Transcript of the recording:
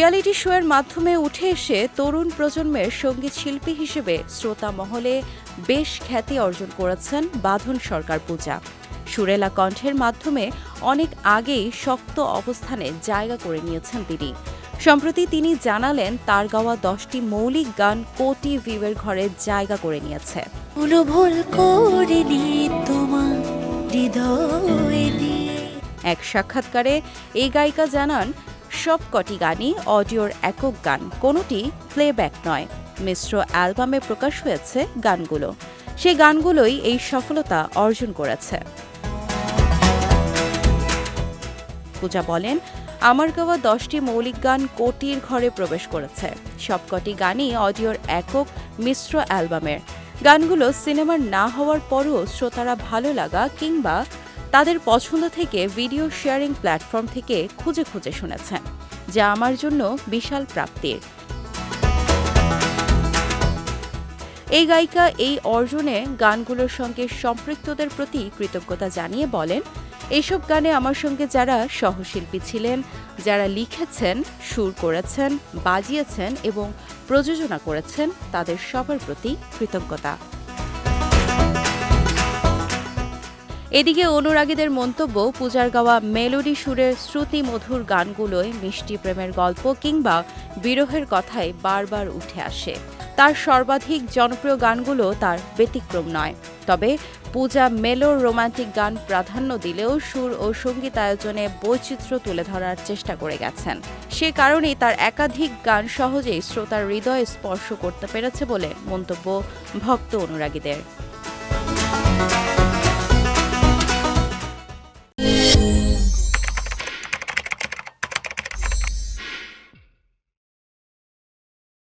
Reality শোয়ের মাধ্যমে উঠে এসে তরুণ প্রজন্মের সংগীত শিল্পী হিসেবে শ্রোতা মহলে বেশ খ্যাতি অর্জন করেছেন বাঁধন সরকার পূজা। সুরেলা কণ্ঠের মাধ্যমে অনেক আগেই শক্ত অবস্থানে জায়গা করে নিয়েছেন তিনি। সম্প্রতি তিনি জানালেন তার গাওয়া দশটি মৌলিক গান কোটি ভিউয়ের ঘরে জায়গা করে নিয়েছে। এক সাক্ষাৎকারে এই গায়িকা জানান সব কটি গানই অডিওর একক গান, কোনোটি প্লেব্যাক নয়। মিশ্র অ্যালবামে প্রকাশ হয়েছে গানগুলো। সেই গানগুলোই এই সফলতা অর্জন করেছে। পূজা বলেন, আমার গাওয়া দশটি মৌলিক গান কোটির ঘরে প্রবেশ করেছে। সবকটি গানই অডিওর একক মিশ্র অ্যালবামের। গানগুলো সিনেমার না হওয়ার পরও শ্রোতারা ভালো লাগা কিংবা তাদের পছন্দ থেকে ভিডিও শেয়ারিং প্ল্যাটফর্ম থেকে খুঁজে খুঁজে শুনেছেন, যা আমার জন্য বিশাল প্রাপ্তির। এই গায়িকা এই অর্জনে গানগুলোর সঙ্গে সম্পৃক্তদের প্রতি কৃতজ্ঞতা জানিয়ে বলেন, এসব গানে আমার সঙ্গে যারা সহশিল্পী ছিলেন, যারা লিখেছেন, সুর করেছেন, বাজিয়েছেন এবং প্রযোজনা করেছেন, তাদের সবার প্রতি কৃতজ্ঞতা। এদিকে অনুরাগীদের মন্তব্য, পূজার গাওয়া মেলোডি সুরের শ্রুতি মধুর গানগুলোয় মিষ্টি প্রেমের গল্প কিংবা বিরহের কথাই বারবার উঠে আসে। তার সর্বাধিক জনপ্রিয় গানগুলো তার ব্যতিক্রম নয়। তবে পূজা মেলোর রোমান্টিক গান প্রাধান্য দিলেও সুর ও সংগীত আয়োজনে বৈচিত্র্য তুলে ধরার চেষ্টা করে গেছেন। সে কারণেই তার একাধিক গান সহজেই শ্রোতার হৃদয় স্পর্শ করতে পেরেছে বলে মন্তব্য ভক্ত অনুরাগীদের।